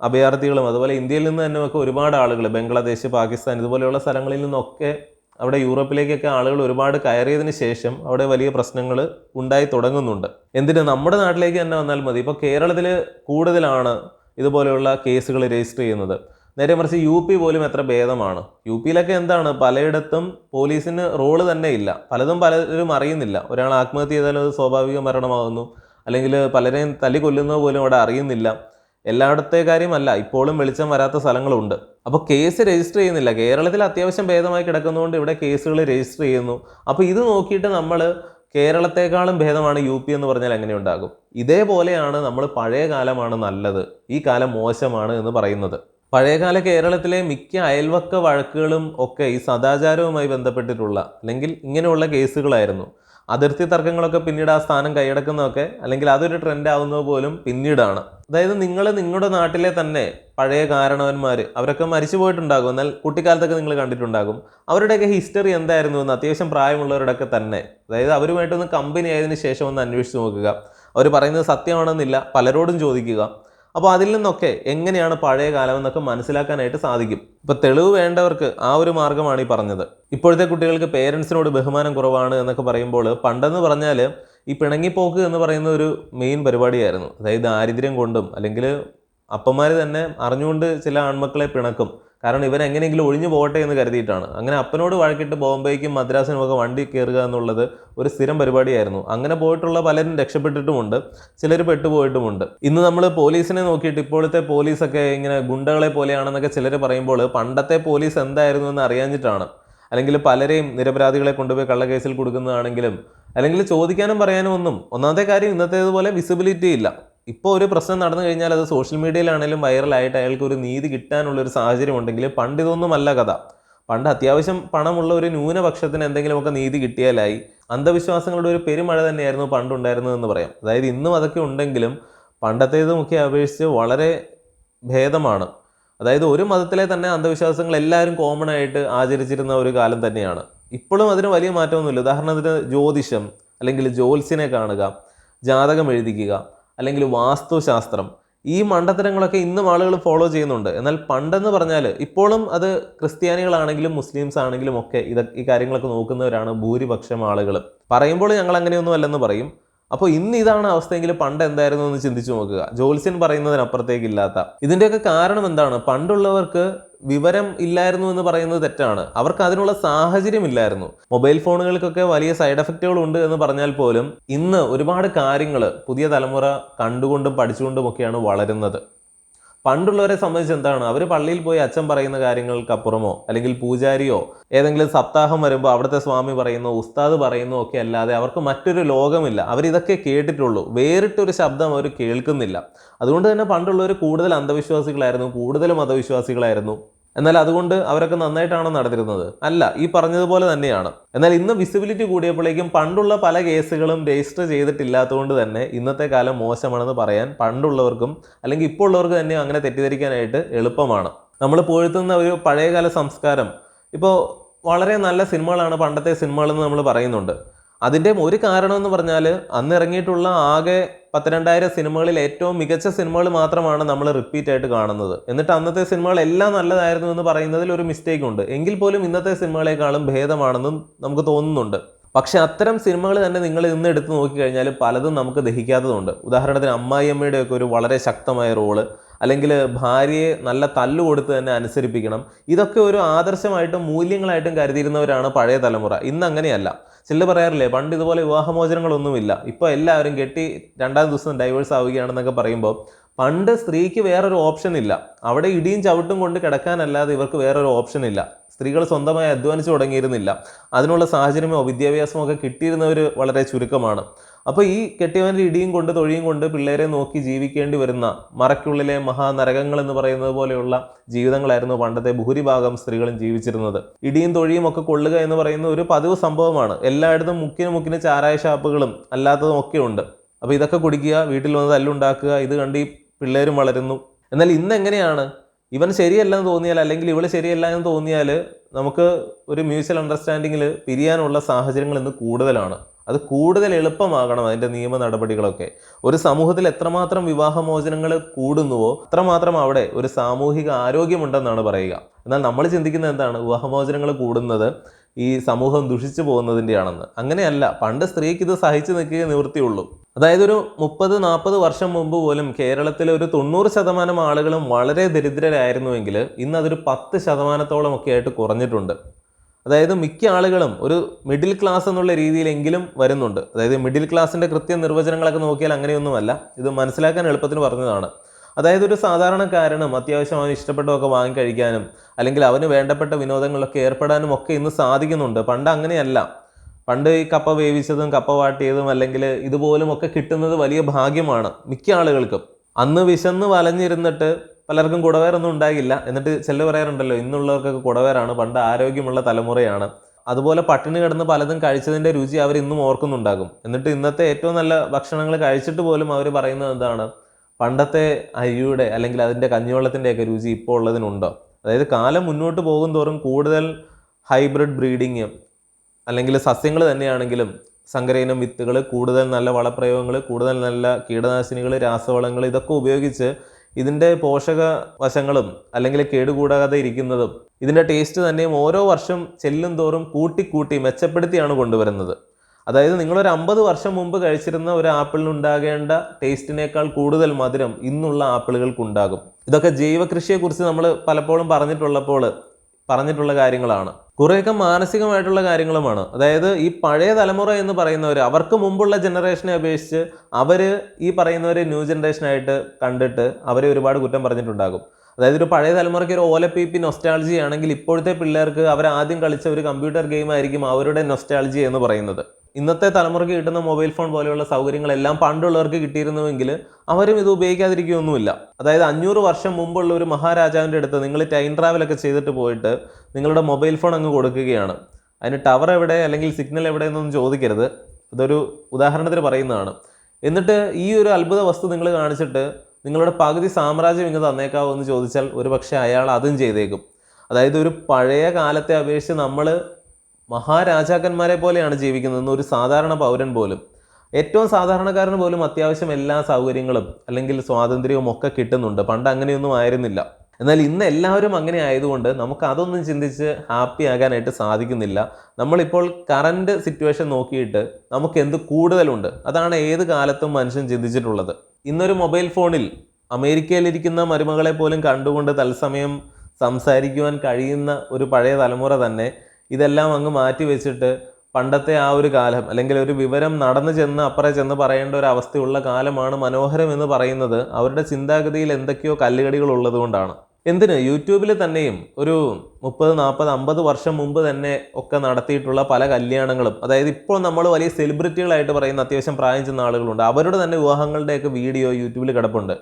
A: അഭയാർത്ഥികളും അതുപോലെ ഇന്ത്യയിൽ നിന്ന് തന്നെ ഒക്കെ ഒരുപാട് ആളുകൾ ബംഗ്ലാദേശ് പാകിസ്ഥാൻ ഇതുപോലെയുള്ള സ്ഥലങ്ങളിൽ നിന്നൊക്കെ അവിടെ യൂറോപ്പിലേക്കൊക്കെ ആളുകൾ ഒരുപാട് കയറിയതിന് ശേഷം അവിടെ വലിയ പ്രശ്നങ്ങൾ ഉണ്ടായി തുടങ്ങുന്നുണ്ട്. എന്തിന്? നമ്മുടെ നാട്ടിലേക്ക് തന്നെ വന്നാൽ മതി. ഇപ്പോൾ കേരളത്തിൽ കൂടുതലാണ് ഇതുപോലെയുള്ള കേസുകൾ രജിസ്റ്റർ ചെയ്യുന്നത്. നേരെ മറിച്ച് യു പി പോലും എത്ര ഭേദമാണ്. യു പിയിലൊക്കെ എന്താണ്? പലയിടത്തും പോലീസിന് റോൾ തന്നെ ഇല്ല. പലതും പലരും അറിയുന്നില്ല. ഒരാൾ ആത്മഹത്യ ചെയ്താലും അത് സ്വാഭാവിക മരണമാകുന്നു. അല്ലെങ്കിൽ പലരെയും തല്ലി കൊല്ലുന്നത് പോലും അവിടെ അറിയുന്നില്ല. എല്ലായിടത്തെ കാര്യമല്ല ഇപ്പോഴും വെളിച്ചം വരാത്ത സ്ഥലങ്ങളുണ്ട്. അപ്പോൾ കേസ് രജിസ്റ്റർ ചെയ്യുന്നില്ല. കേരളത്തിൽ അത്യാവശ്യം ഭേദമായി കിടക്കുന്നതുകൊണ്ട് ഇവിടെ കേസുകൾ രജിസ്റ്റർ ചെയ്യുന്നു. അപ്പോൾ ഇത് നോക്കിയിട്ട് നമ്മൾ കേരളത്തെക്കാളും ഭേദമാണ് യു പി എന്ന് പറഞ്ഞാൽ എങ്ങനെ ഉണ്ടാകും? ഇതേപോലെയാണ് നമ്മൾ പഴയ കാലമാണ് നല്ലത്. ഈ കാലം മോശമാണ് എന്ന് പറയുന്നത്. പഴയകാല കേരളത്തിലെ മിക്ക അയൽവക്ക വഴക്കുകളും ഒക്കെ ഈ സദാചാരവുമായി ബന്ധപ്പെട്ടിട്ടുള്ള അല്ലെങ്കിൽ ഇങ്ങനെയുള്ള കേസുകളായിരുന്നു. അതിർത്തി തർക്കങ്ങളൊക്കെ പിന്നീട് ആ സ്ഥാനം കൈയടക്കുന്നതൊക്കെ അല്ലെങ്കിൽ അതൊരു ട്രെൻഡ് ആവുന്നത് പോലും പിന്നീടാണ്. അതായത് നിങ്ങൾ നിങ്ങളുടെ നാട്ടിലെ തന്നെ പഴയ കാരണവന്മാർ അവരൊക്കെ മരിച്ചു പോയിട്ടുണ്ടാകും. എന്നാൽ കുട്ടിക്കാലത്തൊക്കെ നിങ്ങൾ കണ്ടിട്ടുണ്ടാകും. അവരുടെയൊക്കെ ഹിസ്റ്ററി എന്തായിരുന്നു എന്ന് അത്യാവശ്യം പ്രായമുള്ളവരുടെയൊക്കെ തന്നെ. അതായത് അവരുമായിട്ടൊന്ന് കമ്പനി ആയതിനു ശേഷം ഒന്ന് അന്വേഷിച്ച് നോക്കുക. അവർ പറയുന്നത് സത്യമാണെന്നില്ല. പലരോടും ചോദിക്കുക. അപ്പോൾ അതിൽ നിന്നൊക്കെ എങ്ങനെയാണ് പഴയ കാലം എന്നൊക്കെ മനസ്സിലാക്കാനായിട്ട് സാധിക്കും. ഇപ്പോൾ തെളിവ് വേണ്ടവർക്ക് ആ ഒരു മാർഗമാണ് ഈ പറഞ്ഞത്. ഇപ്പോഴത്തെ കുട്ടികൾക്ക് പേരൻസിനോട് ബഹുമാനം കുറവാണ് എന്നൊക്കെ പറയുമ്പോൾ പണ്ടെന്ന് പറഞ്ഞാൽ ഈ പിണങ്ങിപ്പോക്ക് എന്ന് പറയുന്ന ഒരു മെയിൻ പരിപാടിയായിരുന്നു. അതായത് ദാരിദ്ര്യം കൊണ്ടും അല്ലെങ്കിൽ അപ്പന്മാർ തന്നെ അറിഞ്ഞുകൊണ്ട് ചില ആൺമക്കളെ പിണക്കും. കാരണം ഇവൻ എങ്ങനെയെങ്കിലും ഒഴിഞ്ഞു പോകട്ടെ എന്ന് കരുതിയിട്ടാണ്. അങ്ങനെ അപ്പനോട് വഴക്കിട്ട് ബോംബെക്കും മദ്രാസിനും ഒക്കെ വണ്ടി കയറുക എന്നുള്ളത് ഒരു സ്ഥിരം പരിപാടിയായിരുന്നു. അങ്ങനെ പോയിട്ടുള്ള പലരും രക്ഷപ്പെട്ടിട്ടുമുണ്ട്. ചിലർ പെട്ടുപോയിട്ടുമുണ്ട്. ഇന്ന് നമ്മൾ പോലീസിനെ നോക്കിയിട്ട് ഇപ്പോഴത്തെ പോലീസൊക്കെ ഇങ്ങനെ ഗുണ്ടകളെ പോലെയാണെന്നൊക്കെ ചിലർ പറയുമ്പോൾ പണ്ടത്തെ പോലീസ് എന്തായിരുന്നു എന്ന് അറിയാഞ്ഞിട്ടാണ്. അല്ലെങ്കിൽ പലരെയും നിരപരാധികളെ കൊണ്ടുപോയി കള്ളക്കേസിൽ കൊടുക്കുന്നതാണെങ്കിലും അല്ലെങ്കിൽ ചോദിക്കാനും പറയാനും ഒന്നും. ഒന്നാമത്തെ കാര്യം ഇന്നത്തേതുപോലെ വിസിബിലിറ്റി ഇല്ല ഇപ്പോൾ ഒരു പ്രശ്നം നടന്നു കഴിഞ്ഞാൽ അത് സോഷ്യൽ മീഡിയയിലാണെങ്കിലും വൈറലായിട്ട് അയാൾക്ക് ഒരു നീതി കിട്ടാനുള്ള ഒരു സാഹചര്യം ഉണ്ടെങ്കിൽ പണ്ട് ഇതൊന്നുമല്ല കഥ. പണ്ട് അത്യാവശ്യം പണമുള്ള ഒരു ന്യൂനപക്ഷത്തിന് എന്തെങ്കിലുമൊക്കെ നീതി കിട്ടിയാലായി അന്ധവിശ്വാസങ്ങളുടെ ഒരു പെരുമഴ തന്നെയായിരുന്നു പണ്ടുണ്ടായിരുന്നതെന്ന് പറയാം. അതായത് ഇന്നും അതൊക്കെ ഉണ്ടെങ്കിലും പണ്ടത്തേതുമൊക്കെ അപേക്ഷിച്ച് വളരെ ഭേദമാണ്. അതായത് ഒരു മതത്തിലെ തന്നെ അന്ധവിശ്വാസങ്ങൾ എല്ലാവരും കോമൺ ആയിട്ട് ആചരിച്ചിരുന്ന ഒരു കാലം തന്നെയാണ്. ഇപ്പോഴും അതിന് വലിയ മാറ്റമൊന്നുമില്ല. ഉദാഹരണത്തിന് ജ്യോതിഷം അല്ലെങ്കിൽ ജ്യോത്സ്യനെ കാണുക ജാതകം എഴുതിക്കുക അല്ലെങ്കിൽ വാസ്തുശാസ്ത്രം ഈ മണ്ടത്തരങ്ങളൊക്കെ ഇന്നും ആളുകൾ ഫോളോ ചെയ്യുന്നുണ്ട്. എന്നാൽ പണ്ടെന്ന് പറഞ്ഞാൽ ഇപ്പോഴും അത് ക്രിസ്ത്യാനികളാണെങ്കിലും മുസ്ലിംസ് ആണെങ്കിലും ഒക്കെ ഇത് ഈ കാര്യങ്ങളൊക്കെ നോക്കുന്നവരാണ് ഭൂരിപക്ഷം ആളുകൾ. പറയുമ്പോൾ ഞങ്ങൾ അങ്ങനെയൊന്നും അല്ലെന്ന് പറയും. അപ്പോൾ ഇന്ന് ഇതാണ് അവസ്ഥയെങ്കിൽ പണ്ട് എന്തായിരുന്നു എന്ന് ചിന്തിച്ചു നോക്കുക. ജോത്സ്യൻ പറയുന്നതിനപ്പുറത്തേക്കില്ലാത്ത ഇതിന്റെയൊക്കെ കാരണം എന്താണ്? പണ്ടുള്ളവർക്ക് വിവരം ഇല്ലായിരുന്നു എന്ന് പറയുന്നത് തെറ്റാണ്. അവർക്ക് അതിനുള്ള സാഹചര്യം ഇല്ലായിരുന്നു മൊബൈൽ ഫോണുകൾക്കൊക്കെ വലിയ സൈഡ് എഫക്റ്റുകൾ ഉണ്ട് എന്ന് പറഞ്ഞാൽ പോലും ഇന്ന് ഒരുപാട് കാര്യങ്ങൾ പുതിയ തലമുറ കണ്ടുകൊണ്ടും പഠിച്ചുകൊണ്ടും ഒക്കെയാണ് വളരുന്നത്. പണ്ടുള്ളവരെ സംബന്ധിച്ച് എന്താണ്? അവർ പള്ളിയിൽ പോയി അച്ഛൻ പറയുന്ന കാര്യങ്ങൾക്കപ്പുറമോ അല്ലെങ്കിൽ പൂജാരിയോ ഏതെങ്കിലും സപ്താഹം വരുമ്പോൾ അവിടുത്തെ സ്വാമി പറയുന്നു ഉസ്താദ് പറയുന്നു ഒക്കെ അല്ലാതെ അവർക്ക് മറ്റൊരു ലോകമില്ല. അവരിതൊക്കെ കേട്ടിട്ടുള്ളൂ. വേറിട്ടൊരു ശബ്ദം അവർ കേൾക്കുന്നില്ല. അതുകൊണ്ട് തന്നെ പണ്ടുള്ളവർ കൂടുതൽ അന്ധവിശ്വാസികളായിരുന്നു കൂടുതൽ മതവിശ്വാസികളായിരുന്നു. എന്നാൽ അതുകൊണ്ട് അവരൊക്കെ നന്നായിട്ടാണോ നടന്നിരുന്നത്? അല്ല ഈ പറഞ്ഞതുപോലെ തന്നെയാണ്. എന്നാൽ ഇന്ന് വിസിബിലിറ്റി കൂടിയപ്പോഴേക്കും പണ്ടുള്ള പല കേസുകളും രജിസ്റ്റർ ചെയ്തിട്ടില്ലാത്തതുകൊണ്ട് തന്നെ ഇന്നത്തെ കാലം മോശമാണെന്ന് പറയാൻ പണ്ടുള്ളവർക്കും അല്ലെങ്കിൽ ഇപ്പോൾ ഉള്ളവർക്ക് തന്നെ അങ്ങനെ തെറ്റിദ്ധരിക്കാനായിട്ട് എളുപ്പമാണ്. നമ്മൾ പോഴ്ത്തുന്ന ഒരു പഴയകാല സംസ്കാരം. ഇപ്പോൾ വളരെ നല്ല സിനിമകളാണ് പണ്ടത്തെ സിനിമകളെന്ന് നമ്മൾ പറയുന്നുണ്ട്. അതിന്റെ ഒരു കാരണം എന്ന് പറഞ്ഞാൽ അന്ന് ഇറങ്ങിയിട്ടുള്ള ആകെ പത്തിരണ്ടായിരം സിനിമകളിൽ ഏറ്റവും മികച്ച സിനിമകൾ മാത്രമാണ് നമ്മൾ റിപ്പീറ്റ് ആയിട്ട് കാണുന്നത്. എന്നിട്ട് അന്നത്തെ സിനിമകൾ എല്ലാം നല്ലതായിരുന്നു എന്ന് പറയുന്നതിൽ ഒരു മിസ്റ്റേക്ക് ഉണ്ട്. എങ്കിൽ പോലും ഇന്നത്തെ സിനിമകളെക്കാളും ഭേദമാണെന്നും നമുക്ക് തോന്നുന്നുണ്ട്. പക്ഷേ അത്തരം സിനിമകൾ തന്നെ നിങ്ങൾ ഇന്ന് എടുത്ത് നോക്കിക്കഴിഞ്ഞാൽ പലതും നമുക്ക് ദഹിക്കാത്തതുണ്ട്. ഉദാഹരണത്തിന് അമ്മായിയമ്മയുടെ ഒക്കെ ഒരു വളരെ ശക്തമായ റോൾ അല്ലെങ്കിൽ ഭാര്യയെ നല്ല തല്ലു കൊടുത്ത് തന്നെ അനുസരിപ്പിക്കണം. ഇതൊക്കെ ഒരു ആദർശമായിട്ടും മൂല്യങ്ങളായിട്ടും കരുതിയിരുന്നവരാണ് പഴയ തലമുറ. ഇന്ന് അങ്ങനെയല്ല. ചില പറയാറില്ലേ പണ്ട് ഇതുപോലെ വിവാഹമോചനങ്ങളൊന്നുമില്ല. ഇപ്പോൾ എല്ലാവരും കെട്ടി രണ്ടാം ദിവസം ഡൈവേഴ്സ് ആവുകയാണെന്നൊക്കെ പറയുമ്പോൾ പണ്ട് സ്ത്രീക്ക് വേറൊരു ഓപ്ഷൻ ഇല്ല. അവിടെ ഇടിയും ചവിട്ടും കൊണ്ട് കിടക്കാനല്ലാതെ ഇവർക്ക് വേറൊരു ഓപ്ഷൻ ഇല്ല. സ്ത്രീകൾ സ്വന്തമായി അധ്വാനിച്ചു തുടങ്ങിയിരുന്നില്ല. അതിനുള്ള സാഹചര്യമോ വിദ്യാഭ്യാസമോ ഒക്കെ കിട്ടിയിരുന്നവർ വളരെ ചുരുക്കമാണ്. അപ്പോൾ ഈ കെട്ടിയവന്റെ ഇടിയും കൊണ്ട് തൊഴിയും കൊണ്ട് പിള്ളേരെ നോക്കി ജീവിക്കേണ്ടി വരുന്ന മറയ്ക്കുള്ളിലെ മഹാനരകങ്ങൾ എന്ന് പറയുന്നത് പോലെയുള്ള ജീവിതങ്ങളായിരുന്നു പണ്ടത്തെ ഭൂരിഭാഗം സ്ത്രീകളും ജീവിച്ചിരുന്നത്. ഇടിയും തൊഴിയും ഒക്കെ കൊള്ളുക എന്ന് പറയുന്ന ഒരു പതിവ് സംഭവമാണ്. എല്ലായിടത്തും മുക്കിന് മുക്കിന് ചാരായ ഷാപ്പുകളും അല്ലാത്തതും ഒക്കെ ഉണ്ട്. അപ്പോൾ ഇതൊക്കെ കുടിക്കുക വീട്ടിൽ വന്ന് തല്ലുണ്ടാക്കുക ഇത് കണ്ട് ഈ പിള്ളേരും വളരുന്നു. എന്നാൽ ഇന്ന് എങ്ങനെയാണ്? ഇവൻ ശരിയല്ല എന്ന് തോന്നിയാൽ അല്ലെങ്കിൽ ഇവൾ ശരിയല്ല എന്ന് തോന്നിയാൽ നമുക്ക് ഒരു മ്യൂച്വൽ അണ്ടർസ്റ്റാൻഡിങ്ങിൽ പിരിയാനുള്ള സാഹചര്യങ്ങൾ ഇന്ന് കൂടുതലാണ്. അത് കൂടുതൽ എളുപ്പമാകണം അതിന്റെ നിയമ നടപടികളൊക്കെ. ഒരു സമൂഹത്തിൽ എത്രമാത്രം വിവാഹമോചനങ്ങൾ കൂടുന്നുവോ അത്രമാത്രം അവിടെ ഒരു സാമൂഹിക ആരോഗ്യമുണ്ടെന്നാണ് പറയുക. എന്നാൽ നമ്മൾ ചിന്തിക്കുന്നത് എന്താണ്? വിവാഹമോചനങ്ങൾ കൂടുന്നത് ഈ സമൂഹം ദുഷിച്ചു പോകുന്നതിന്റെയാണെന്ന് അങ്ങനെയല്ല. പണ്ട് സ്ത്രീക്ക് ഇത് സഹിച്ചു നിൽക്കുകയെ നിവൃത്തിയുള്ളൂ. അതായത് ഒരു മുപ്പത് നാൽപ്പത് വർഷം മുമ്പ് പോലും കേരളത്തിലെ ഒരു തൊണ്ണൂറ് ശതമാനം ആളുകളും വളരെ ദരിദ്രരായിരുന്നുവെങ്കിൽ ഇന്ന് അതൊരു പത്ത് ശതമാനത്തോളം ഒക്കെ ആയിട്ട് കുറഞ്ഞിട്ടുണ്ട്. അതായത് മിക്ക ആളുകളും ഒരു മിഡിൽ ക്ലാസ് എന്നുള്ള രീതിയിലെങ്കിലും വരുന്നുണ്ട്. അതായത് മിഡിൽ ക്ലാസ്സിന്റെ കൃത്യ നിർവചനങ്ങളൊക്കെ നോക്കിയാൽ അങ്ങനെയൊന്നുമല്ല. ഇത് മനസ്സിലാക്കാൻ എളുപ്പത്തിന് പറഞ്ഞതാണ്. അതായത് ഒരു സാധാരണക്കാരനും അത്യാവശ്യം അവന് ഇഷ്ടപ്പെട്ടതൊക്കെ വാങ്ങിക്കഴിക്കാനും അല്ലെങ്കിൽ അവന് വേണ്ടപ്പെട്ട വിനോദങ്ങളിലൊക്കെ ഏർപ്പെടാനും ഒക്കെ ഇന്ന് സാധിക്കുന്നുണ്ട്. പണ്ട് അങ്ങനെയല്ല. പണ്ട് ഈ കപ്പ വേവിച്ചതും കപ്പ വാട്ടിയതും അല്ലെങ്കിൽ ഇതുപോലും ഒക്കെ കിട്ടുന്നത് വലിയ ഭാഗ്യമാണ് മിക്ക ആളുകൾക്കും. അന്ന് വിശന്ന് വലഞ്ഞിരുന്നിട്ട് പലർക്കും കുടവേറൊന്നും ഉണ്ടാകില്ല. എന്നിട്ട് ചെല്ലു പറയാറുണ്ടല്ലോ ഇന്നുള്ളവർക്കൊക്കെ കുടവേറാണ് പണ്ട് ആരോഗ്യമുള്ള തലമുറയാണ്. അതുപോലെ പട്ടിണി കിടന്ന് പലതും കഴിച്ചതിന്റെ രുചി അവർ ഇന്നും ഓർക്കുന്നുണ്ടാകും. എന്നിട്ട് ഇന്നത്തെ ഏറ്റവും നല്ല ഭക്ഷണങ്ങൾ കഴിച്ചിട്ട് പോലും അവർ പറയുന്നത് എന്താണ്? പണ്ടത്തെ അരിയുടെ അല്ലെങ്കിൽ അതിന്റെ കഞ്ഞിവെള്ളത്തിന്റെയൊക്കെ രുചി ഇപ്പോൾ ഉള്ളതിനുണ്ടോ? അതായത് കാലം മുന്നോട്ട് പോകും തോറും കൂടുതൽ ഹൈബ്രിഡ് ബ്രീഡിങ് അല്ലെങ്കിൽ സസ്യങ്ങൾ തന്നെയാണെങ്കിലും സങ്കരയിനം വിത്തുകൾ കൂടുതൽ നല്ല വളപ്രയോഗങ്ങൾ കൂടുതൽ നല്ല കീടനാശിനികൾ രാസവളങ്ങൾ ഇതൊക്കെ ഉപയോഗിച്ച് ഇതിന്റെ പോഷക വശങ്ങളും അല്ലെങ്കിൽ കേടുകൂടാതെ ഇരിക്കുന്നതും ഇതിന്റെ ടേസ്റ്റ് തന്നെയും ഓരോ വർഷം ചെല്ലും തോറും കൂട്ടിക്കൂട്ടി മെച്ചപ്പെടുത്തിയാണ് കൊണ്ടുവരുന്നത്. അതായത് നിങ്ങളൊരു അമ്പത് വർഷം മുമ്പ് കഴിച്ചിരുന്ന ഒരു ആപ്പിളിനുണ്ടാകേണ്ട ടേസ്റ്റിനേക്കാൾ കൂടുതൽ മധുരം ഇന്നുള്ള ആപ്പിളുകൾക്കുണ്ടാകും. ഇതൊക്കെ ജൈവ കൃഷിയെക്കുറിച്ച് നമ്മൾ പലപ്പോഴും പറഞ്ഞിട്ടുള്ളപ്പോൾ പറഞ്ഞിട്ടുള്ള കാര്യങ്ങളാണ്. കുറേയൊക്കെ മാനസികമായിട്ടുള്ള കാര്യങ്ങളുമാണ്. അതായത് ഈ പഴയ തലമുറ എന്ന് പറയുന്നവർ അവർക്ക് മുമ്പുള്ള ജനറേഷനെ അപേക്ഷിച്ച് അവർ ഈ പറയുന്നവരെ ന്യൂ ജനറേഷനായിട്ട് കണ്ടിട്ട് അവരെ ഒരുപാട് കുറ്റം പറഞ്ഞിട്ടുണ്ടാകും. അതായത് ഒരു പഴയ തലമുറയ്ക്ക് ഒരു ഓലപ്പീപ്പി നൊസ്റ്റാൾജി ആണെങ്കിൽ ഇപ്പോഴത്തെ പിള്ളേർക്ക് അവർ ആദ്യം കളിച്ച ഒരു കമ്പ്യൂട്ടർ ഗെയിം ആയിരിക്കും അവരുടെ നൊസ്റ്റാൾജി എന്ന് പറയുന്നത്. ഇന്നത്തെ തലമുറയ്ക്ക് കിട്ടുന്ന മൊബൈൽ ഫോൺ പോലെയുള്ള സൗകര്യങ്ങളെല്ലാം പണ്ടുള്ളവർക്ക് കിട്ടിയിരുന്നുവെങ്കിൽ അവരും ഇത് ഉപയോഗിക്കാതിരിക്കുകയൊന്നുമില്ല. അതായത് അഞ്ഞൂറ് വർഷം മുമ്പുള്ള ഒരു മഹാരാജാവിന്റെ അടുത്ത് നിങ്ങൾ ടൈം ട്രാവലൊക്കെ ചെയ്തിട്ട് പോയിട്ട് നിങ്ങളുടെ മൊബൈൽ ഫോൺ അങ്ങ് കൊടുക്കുകയാണ്. അതിന് ടവർ എവിടെ അല്ലെങ്കിൽ സിഗ്നൽ എവിടെ എന്നൊന്നും ചോദിക്കരുത്. ഇതൊരു ഉദാഹരണത്തിന് പറയുന്നതാണ്. എന്നിട്ട് ഈ ഒരു അത്ഭുത വസ്തു നിങ്ങൾ കാണിച്ചിട്ട് നിങ്ങളുടെ പകുതി സാമ്രാജ്യം ഇങ്ങ് തന്നേക്കാവോ എന്ന് ചോദിച്ചാൽ ഒരുപക്ഷെ അയാൾ അതും ചെയ്തേക്കും. അതായത് ഒരു പഴയ കാലത്തെ അപേക്ഷിച്ച് നമ്മൾ മഹാരാജാക്കന്മാരെ പോലെയാണ് ജീവിക്കുന്നത് ഒരു സാധാരണ പൗരൻ പോലും. ഏറ്റവും സാധാരണക്കാരന് പോലും അത്യാവശ്യം എല്ലാ സൗകര്യങ്ങളും അല്ലെങ്കിൽ സ്വാതന്ത്ര്യവും ഒക്കെ കിട്ടുന്നുണ്ട്. പണ്ട് അങ്ങനെയൊന്നും ആയിരുന്നില്ല. എന്നാൽ ഇന്ന് എല്ലാവരും അങ്ങനെ ആയതുകൊണ്ട് നമുക്ക് അതൊന്നും ചിന്തിച്ച് ഹാപ്പി ആകാനായിട്ട് സാധിക്കുന്നില്ല. നമ്മളിപ്പോൾ കറന്റ് സിറ്റുവേഷൻ നോക്കിയിട്ട് നമുക്ക് എന്ത് കൂടുതലുണ്ട്? അതാണ് ഏത് കാലത്തും മനുഷ്യൻ ചിന്തിച്ചിട്ടുള്ളത്. ഇന്നൊരു മൊബൈൽ ഫോണിൽ അമേരിക്കയിലിരിക്കുന്ന മരുമകളെ പോലും കണ്ടുകൊണ്ട് തത്സമയം സംസാരിക്കുവാൻ കഴിയുന്ന ഒരു പഴയ തലമുറ തന്നെ ഇതെല്ലാം അങ്ങ് മാറ്റി വെച്ചിട്ട് പണ്ടത്തെ ആ ഒരു കാലം അല്ലെങ്കിൽ ഒരു വിവരം നടന്നു ചെന്ന് അപ്പുറം ചെന്ന് പറയേണ്ട ഒരു അവസ്ഥയുള്ള കാലമാണ് മനോഹരം എന്ന് പറയുന്നത്. അവരുടെ ചിന്താഗതിയിൽ എന്തൊക്കെയോ കല്ലുകടികൾ ഉള്ളതുകൊണ്ടാണ്. എന്തിന്? യൂട്യൂബിൽ തന്നെയും ഒരു മുപ്പത് നാൽപ്പത് അമ്പത് വർഷം മുമ്പ് തന്നെ ഒക്കെ നടത്തിയിട്ടുള്ള പല കല്യാണങ്ങളും അതായത് ഇപ്പോൾ നമ്മൾ വലിയ സെലിബ്രിറ്റികളായിട്ട് പറയുന്ന അത്യാവശ്യം പ്രായം ചെന്ന ആളുകളുണ്ട്. അവരുടെ തന്നെ വിവാഹങ്ങളുടെയൊക്കെ വീഡിയോ യൂട്യൂബിൽ കിടപ്പുണ്ട്.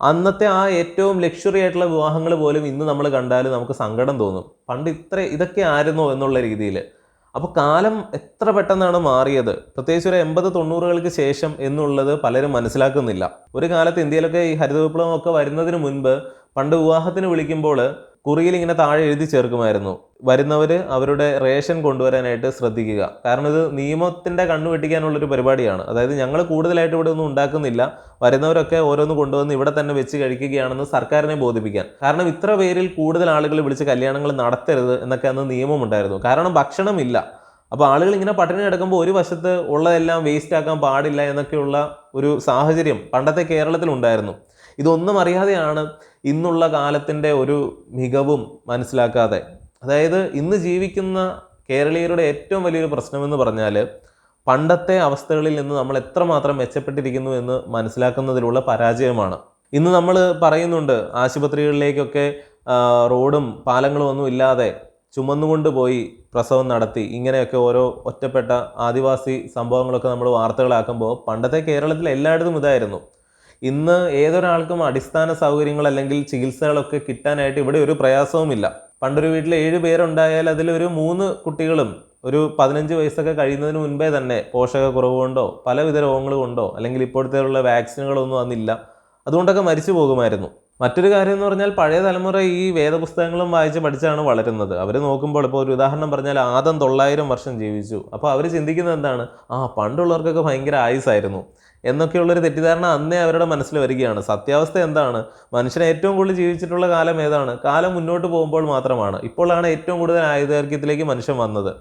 A: അന്നത്തെ ആ ഏറ്റവും ലക്ഷറി ആയിട്ടുള്ള വിവാഹങ്ങൾ പോലും ഇന്ന് നമ്മൾ കണ്ടാൽ നമുക്ക് സങ്കടം തോന്നും. പണ്ട് ഇത്ര ഇതൊക്കെ ആയിരുന്നോ എന്നുള്ള രീതിയിൽ. അപ്പോൾ കാലം എത്ര പെട്ടെന്നാണ് മാറിയത്? പ്രത്യേകിച്ച് ഒരു എൺപത് തൊണ്ണൂറുകൾക്ക് ശേഷം എന്നുള്ളത് പലരും മനസ്സിലാക്കുന്നില്ല. ഒരു കാലത്ത് ഇന്ത്യയിലൊക്കെ ഈ ഹരിത വിപ്ലവം ഒക്കെ വരുന്നതിന് മുൻപ് പണ്ട് വിവാഹത്തിന് വിളിക്കുമ്പോൾ കുറിയിൽ ഇങ്ങനെ താഴെ എഴുതി ചേർക്കുമായിരുന്നു. വരുന്നവർ അവരുടെ റേഷൻ കൊണ്ടുവരാനായിട്ട് ശ്രദ്ധിക്കുക. കാരണം ഇത് നിയമത്തിന്റെ കണ്ണു വെട്ടിക്കാനുള്ളൊരു പരിപാടിയാണ്. അതായത് ഞങ്ങൾ കൂടുതലായിട്ട് ഇവിടെ ഒന്നും ഉണ്ടാക്കുന്നില്ല. വരുന്നവരൊക്കെ ഓരോന്ന് കൊണ്ടുവന്ന് ഇവിടെ തന്നെ വെച്ച് കഴിക്കുകയാണെന്ന് സർക്കാരിനെ ബോധിപ്പിക്കാൻ. കാരണം ഇത്ര പേരിൽ കൂടുതൽ ആളുകൾ വിളിച്ച് കല്യാണങ്ങൾ നടത്തരുത് എന്നൊക്കെ അന്ന് നിയമമുണ്ടായിരുന്നു. കാരണം ഭക്ഷണമില്ല. അപ്പോൾ ആളുകൾ ഇങ്ങനെ പട്ടിണി കിടക്കുമ്പോൾ ഒരു വശത്ത് ഉള്ളതെല്ലാം വേസ്റ്റ് ആക്കാൻ പാടില്ല എന്നൊക്കെയുള്ള ഒരു സാഹചര്യം പണ്ടത്തെ കേരളത്തിൽ ഉണ്ടായിരുന്നു ഇതൊന്നും അറിയാതെയാണ് ഇന്നുള്ള കാലത്തിന്റെ ഒരു മികവും മനസ്സിലാക്കാതെ. അതായത് ഇന്ന് ജീവിക്കുന്ന കേരളീയരുടെ ഏറ്റവും വലിയൊരു പ്രശ്നമെന്ന് പറഞ്ഞാൽ പണ്ടത്തെ അവസ്ഥകളിൽ നിന്ന് നമ്മൾ എത്രമാത്രം മെച്ചപ്പെട്ടിരിക്കുന്നു എന്ന് മനസ്സിലാക്കുന്നതിലുള്ള പരാജയമാണ്. ഇന്ന് നമ്മൾ പറയുന്നുണ്ട് ആശുപത്രികളിലേക്കൊക്കെ റോഡും പാലങ്ങളും ഒന്നും ഇല്ലാതെ ചുമന്നുകൊണ്ട് പോയി പ്രസവം നടത്തി ഇങ്ങനെയൊക്കെ ഓരോ ഒറ്റപ്പെട്ട ആദിവാസി സംഭവങ്ങളൊക്കെ നമ്മൾ വാർത്തകളാക്കുമ്പോൾ പണ്ടത്തെ കേരളത്തിൽ എല്ലായിടത്തും ഇതായിരുന്നു. ഇന്ന് ഏതൊരാൾക്കും അടിസ്ഥാന സൗകര്യങ്ങൾ അല്ലെങ്കിൽ ചികിത്സകളൊക്കെ കിട്ടാനായിട്ട് ഇവിടെ ഒരു പ്രയാസവുമില്ല. പണ്ടൊരു വീട്ടിൽ ഏഴ് പേരുണ്ടായാൽ അതിലൊരു മൂന്ന് കുട്ടികളും ഒരു പതിനഞ്ച് വയസ്സൊക്കെ കഴിയുന്നതിന് മുൻപേ തന്നെ പോഷകക്കുറവ് കൊണ്ടോ പലവിധ രോഗങ്ങൾ കൊണ്ടോ അല്ലെങ്കിൽ ഇപ്പോഴത്തെ ഉള്ള വാക്സിനുകളൊന്നും അന്നില്ല അതുകൊണ്ടൊക്കെ മരിച്ചു പോകുമായിരുന്നു. മറ്റൊരു കാര്യം എന്ന് പറഞ്ഞാൽ പഴയ തലമുറ ഈ വേദപുസ്തകങ്ങളും വായിച്ച് പഠിച്ചാണ് വളരുന്നത്. അവർ നോക്കുമ്പോൾ ഇപ്പോൾ ഒരു ഉദാഹരണം പറഞ്ഞാൽ ആദം തൊള്ളായിരം വർഷം ജീവിച്ചു. അപ്പോൾ അവർ ചിന്തിക്കുന്നത് എന്താണ്? ആ പണ്ടുള്ളവർക്കൊക്കെ ഭയങ്കര ആയുസായിരുന്നു എന്നൊക്കെയുള്ളൊരു തെറ്റിദ്ധാരണ അന്നേ അവരുടെ മനസ്സിൽ വരികയാണ്. സത്യാവസ്ഥ എന്താണ്? മനുഷ്യനെ ഏറ്റവും കൂടുതൽ ജീവിച്ചിട്ടുള്ള കാലം ഏതാണ്? കാലം മുന്നോട്ട് പോകുമ്പോൾ മാത്രമാണ്. ഇപ്പോഴാണ് ഏറ്റവും കൂടുതൽ ആയുർദൈർഘ്യത്തിലേക്ക് മനുഷ്യൻ വന്നത്.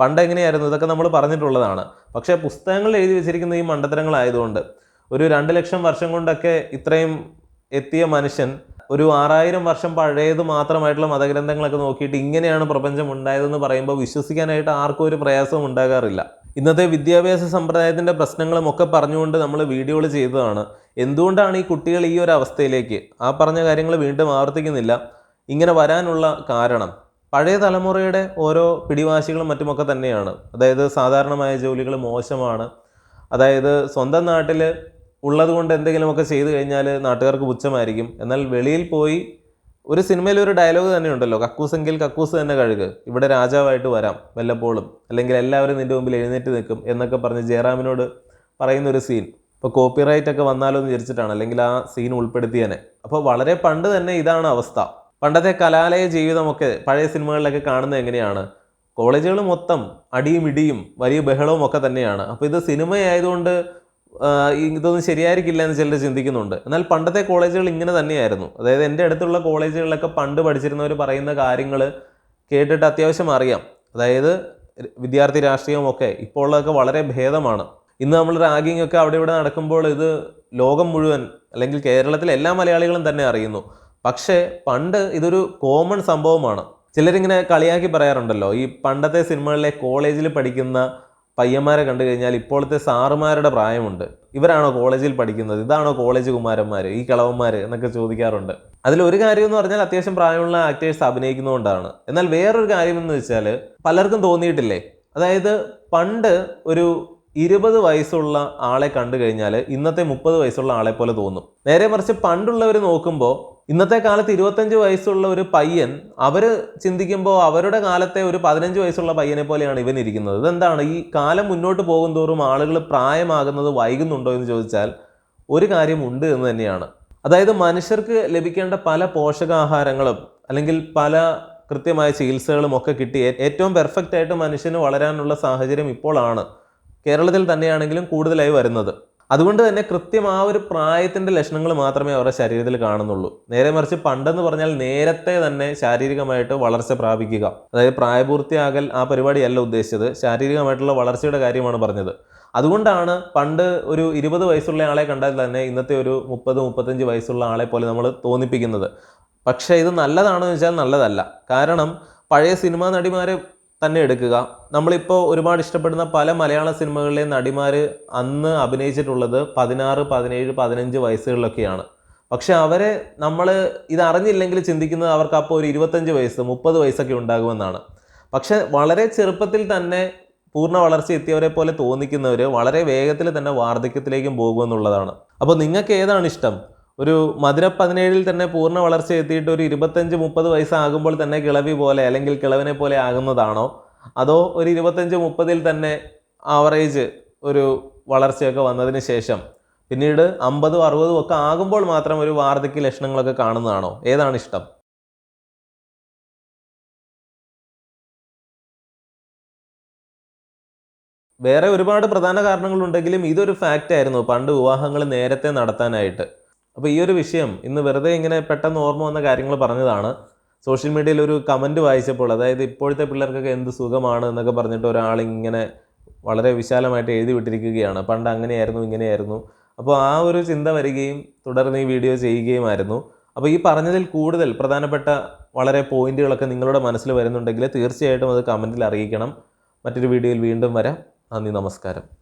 A: പണ്ട് എങ്ങനെയായിരുന്നു ഇതൊക്കെ നമ്മൾ പറഞ്ഞിട്ടുള്ളതാണ്. പക്ഷേ പുസ്തകങ്ങളിൽ എഴുതി വെച്ചിരിക്കുന്ന ഈ മണ്ടത്തരങ്ങളായതുകൊണ്ട് ഒരു രണ്ട് ലക്ഷം വർഷം കൊണ്ടൊക്കെ ഇത്രയും എത്തിയ മനുഷ്യൻ ഒരു ആറായിരം വർഷം പഴയത് മാത്രമായിട്ടുള്ള മതഗ്രന്ഥങ്ങളൊക്കെ നോക്കിയിട്ട് ഇങ്ങനെയാണ് പ്രപഞ്ചം ഉണ്ടായതെന്ന് പറയുമ്പോൾ വിശ്വസിക്കാനായിട്ട് ആർക്കും ഒരു പ്രയാസവും ഉണ്ടാകാറില്ല. ഇന്നത്തെ വിദ്യാഭ്യാസ സമ്പ്രദായത്തിന്റെ പ്രശ്നങ്ങളും ഒക്കെ പറഞ്ഞുകൊണ്ട് നമ്മൾ വീഡിയോകൾ ചെയ്തതാണ്. എന്തുകൊണ്ടാണ് ഈ കുട്ടികൾ ഈ ഒരു അവസ്ഥയിലേക്ക്? ആ പറഞ്ഞ കാര്യങ്ങൾ വീണ്ടും ആവർത്തിക്കുന്നില്ല. ഇങ്ങനെ വരാനുള്ള കാരണം. പഴയ തലമുറയുടെ ഓരോ പിടിവാശികളും മറ്റുമൊക്കെ തന്നെയാണ്. അതായത് സാധാരണമായ ജോലികൾ മോശമാണ്. അതായത് സ്വന്തം നാട്ടിൽ ഉള്ളതുകൊണ്ട് എന്തെങ്കിലുമൊക്കെ ചെയ്തു കഴിഞ്ഞാൽ നാട്ടുകാർക്ക് പുച്ഛമായിരിക്കും. എന്നാൽ വെളിയിൽ പോയി ഒരു സിനിമയിൽ ഒരു ഡയലോഗ് തന്നെ ഉണ്ടല്ലോ. കക്കൂസെങ്കിൽ കക്കൂസ് തന്നെ കഴുക്. ഇവിടെ രാജാവായിട്ട് വരാം വല്ലപ്പോഴും അല്ലെങ്കിൽ എല്ലാവരും നിന്റെ മുമ്പിൽ എഴുന്നേറ്റ് നിൽക്കും എന്നൊക്കെ പറഞ്ഞ് ജയറാമിനോട് പറയുന്ന ഒരു സീൻ ഇപ്പോൾ കോപ്പിറൈറ്റ് ഒക്കെ വന്നാലോ എന്ന് വിചാരിച്ചിട്ടാണ്. അല്ലെങ്കിൽ ആ സീൻ ഉൾപ്പെടുത്തിയനെ. അപ്പോൾ വളരെ പണ്ട് തന്നെ ഇതാണ് അവസ്ഥ. പണ്ടത്തെ കലാലയ ജീവിതമൊക്കെ പഴയ സിനിമകളിലൊക്കെ കാണുന്നത് എങ്ങനെയാണ്? കോളേജുകൾ മൊത്തം അടിയും ഇടിയും വലിയ ബഹളവും ഒക്കെ തന്നെയാണ്. അപ്പോൾ ഇത് സിനിമയായതുകൊണ്ട് ഇതൊന്നും ശരിയായിരിക്കില്ല എന്ന് ചിലർ ചിന്തിക്കുന്നുണ്ട്. എന്നാൽ പണ്ടത്തെ കോളേജുകൾ ഇങ്ങനെ തന്നെയായിരുന്നു. അതായത് എന്റെ അടുത്തുള്ള കോളേജുകളിലൊക്കെ പണ്ട് പഠിച്ചിരുന്നവർ പറയുന്ന കാര്യങ്ങൾ കേട്ടിട്ട് അത്യാവശ്യം അറിയാം. അതായത് വിദ്യാർത്ഥി രാഷ്ട്രീയമൊക്കെ ഇപ്പോൾ ഉള്ളതൊക്കെ വളരെ ഭേദമാണ്. ഇന്ന് നമ്മൾ റാഗിംഗ് ഒക്കെ അവിടെ ഇവിടെ നടക്കുമ്പോൾ ഇത് ലോകം മുഴുവൻ അല്ലെങ്കിൽ കേരളത്തിലെ എല്ലാ മലയാളികളും തന്നെ അറിയുന്നു. പക്ഷേ പണ്ട് ഇതൊരു കോമൺ സംഭവമാണ്. ചിലരിങ്ങനെ കളിയാക്കി പറയാറുണ്ടല്ലോ ഈ പണ്ടത്തെ സിനിമകളിലെ കോളേജിൽ പഠിക്കുന്ന പയ്യന്മാരെ കണ്ടു കഴിഞ്ഞാൽ ഇപ്പോഴത്തെ സാറുമാരുടെ പ്രായമുണ്ട്. ഇവരാണോ കോളേജിൽ പഠിക്കുന്നത്? ഇതാണോ കോളേജ് കുമാരന്മാർ ഈ കിളവന്മാർ എന്നൊക്കെ ചോദിക്കാറുണ്ട്. അതിൽ ഒരു കാര്യം എന്ന് പറഞ്ഞാൽ അത്യാവശ്യം പ്രായമുള്ള ആക്ടേഴ്സ് അഭിനയിക്കുന്നതുകൊണ്ടാണ്. എന്നാൽ വേറൊരു കാര്യം എന്ന് വെച്ചാൽ പലർക്കും തോന്നിയിട്ടില്ലേ? അതായത് പണ്ട് ഒരു ഇരുപത് വയസ്സുള്ള ആളെ കണ്ടു കഴിഞ്ഞാൽ ഇന്നത്തെ മുപ്പത് വയസ്സുള്ള ആളെ പോലെ തോന്നും. നേരെ മറിച്ച് പണ്ടുള്ളവർ നോക്കുമ്പോൾ ഇന്നത്തെ കാലത്ത് ഇരുപത്തഞ്ച് വയസ്സുള്ള ഒരു പയ്യൻ അവർ ചിന്തിക്കുമ്പോൾ അവരുടെ കാലത്തെ ഒരു പതിനഞ്ച് വയസ്സുള്ള പയ്യനെ പോലെയാണ് ഇവൻ ഇരിക്കുന്നത്. ഇതെന്താണ്? ഈ കാലം മുന്നോട്ട് പോകും തോറും ആളുകൾ പ്രായമാകുന്നത് വൈകുന്നുണ്ടോ എന്ന് ചോദിച്ചാൽ ഒരു കാര്യം ഉണ്ട് എന്ന് തന്നെയാണ്. അതായത് മനുഷ്യർക്ക് ലഭിക്കേണ്ട പല പോഷകാഹാരങ്ങളും അല്ലെങ്കിൽ പല കൃത്യമായ ചികിത്സകളും ഒക്കെ കിട്ടി. ഏറ്റവും പെർഫെക്റ്റ് ആയിട്ട് മനുഷ്യന് വളരാനുള്ള സാഹചര്യം ഇപ്പോഴാണ്. കേരളത്തിൽ തന്നെയാണെങ്കിലും കൂടുതലായി വരുന്നത്. അതുകൊണ്ട് തന്നെ കൃത്യം ആ ഒരു പ്രായത്തിന്റെ ലക്ഷണങ്ങൾ മാത്രമേ അവരുടെ ശരീരത്തിൽ കാണുന്നുള്ളൂ. നേരെ മറിച്ച് പണ്ടെന്ന് പറഞ്ഞാൽ നേരത്തെ തന്നെ ശാരീരികമായിട്ട് വളർച്ച പ്രാപിക്കുക. അതായത് പ്രായപൂർത്തിയാകൽ ആ പരിപാടിയല്ല ഉദ്ദേശിച്ചത്. ശാരീരികമായിട്ടുള്ള വളർച്ചയുടെ കാര്യമാണ് പറഞ്ഞത്. അതുകൊണ്ടാണ് പണ്ട് ഒരു ഇരുപത് വയസ്സുള്ള ആളെ കണ്ടാൽ തന്നെ ഇന്നത്തെ ഒരു മുപ്പത് മുപ്പത്തഞ്ച് വയസ്സുള്ള ആളെ പോലെ നമ്മൾ തോന്നിപ്പിക്കുന്നത്. പക്ഷേ ഇത് നല്ലതാണോ എന്ന് വെച്ചാൽ നല്ലതല്ല. കാരണം പഴയ സിനിമാ നടിമാരെ തന്നെ എടുക്കുക. നമ്മളിപ്പോൾ ഒരുപാട് ഇഷ്ടപ്പെടുന്ന പല മലയാള സിനിമകളിലെ നടിമാർ അന്ന് അഭിനയിച്ചിട്ടുള്ളത് പതിനാറ് പതിനേഴ് പതിനഞ്ച് വയസ്സുകളിലൊക്കെയാണ്. പക്ഷെ അവരെ നമ്മൾ ഇതറിഞ്ഞില്ലെങ്കിൽ ചിന്തിക്കുന്നത് അവർക്ക് അപ്പോൾ ഒരു ഇരുപത്തഞ്ച് വയസ്സ് മുപ്പത് വയസ്സൊക്കെ ഉണ്ടാകുമെന്നാണ്. പക്ഷെ വളരെ ചെറുപ്പത്തിൽ തന്നെ പൂർണ വളർച്ച എത്തിയവരെ പോലെ തോന്നിക്കുന്നവർ വളരെ വേഗത്തിൽ തന്നെ വാർദ്ധക്യത്തിലേക്കും പോകുമെന്നുള്ളതാണ്. അപ്പോൾ നിങ്ങൾക്ക് ഏതാണ് ഇഷ്ടം? ഒരു മധുര പതിനേഴിൽ തന്നെ പൂർണ വളർച്ച എത്തിയിട്ട് ഒരു ഇരുപത്തഞ്ച് മുപ്പത് വയസ്സാകുമ്പോൾ തന്നെ കിളവി പോലെ അല്ലെങ്കിൽ കിളവിനെ പോലെ ആകുന്നതാണോ? അതോ ഒരു ഇരുപത്തഞ്ച് മുപ്പതിൽ തന്നെ ആവറേജ് ഒരു വളർച്ചയൊക്കെ വന്നതിന് ശേഷം പിന്നീട് അമ്പതും അറുപതും ഒക്കെ ആകുമ്പോൾ മാത്രം ഒരു വാർദ്ധക്യ ലക്ഷണങ്ങളൊക്കെ കാണുന്നതാണോ? ഏതാണ് ഇഷ്ടം? വേറെ ഒരുപാട് പ്രധാന കാരണങ്ങളുണ്ടെങ്കിലും ഇതൊരു ഫാക്റ്റ് ആയിരുന്നു പണ്ട് വിവാഹങ്ങൾ നേരത്തെ നടത്താനായിട്ട്. അപ്പോൾ ഈ ഒരു വിഷയം ഇന്ന് വെറുതെ ഇങ്ങനെ പെട്ടെന്ന് ഓർമ്മ വന്ന കാര്യങ്ങൾ പറഞ്ഞതാണ്. സോഷ്യൽ മീഡിയയിൽ ഒരു കമന്റ് വായിച്ചപ്പോൾ അതായത് ഇപ്പോഴത്തെ പിള്ളേർക്കൊക്കെ എന്ത് സുഖമാണ് എന്നൊക്കെ പറഞ്ഞിട്ട് ഒരാൾ ഇങ്ങനെ വളരെ വിശാലമായിട്ട് എഴുതി വിട്ടിരിക്കുകയാണ്. പണ്ട് അങ്ങനെയായിരുന്നു ഇങ്ങനെയായിരുന്നു. അപ്പോൾ ആ ഒരു ചിന്ത വരികയും തുടർന്ന് ഈ വീഡിയോ ചെയ്യുകയുമായിരുന്നു. അപ്പോൾ ഈ പറഞ്ഞതിൽ കൂടുതൽ പ്രധാനപ്പെട്ട വളരെ പോയിന്റുകളൊക്കെ നിങ്ങളുടെ മനസ്സിൽ വരുന്നുണ്ടെങ്കിൽ തീർച്ചയായിട്ടും അത് കമന്റിൽ അറിയിക്കണം. മറ്റൊരു വീഡിയോയിൽ വീണ്ടും വരാം. നന്ദി നമസ്കാരം.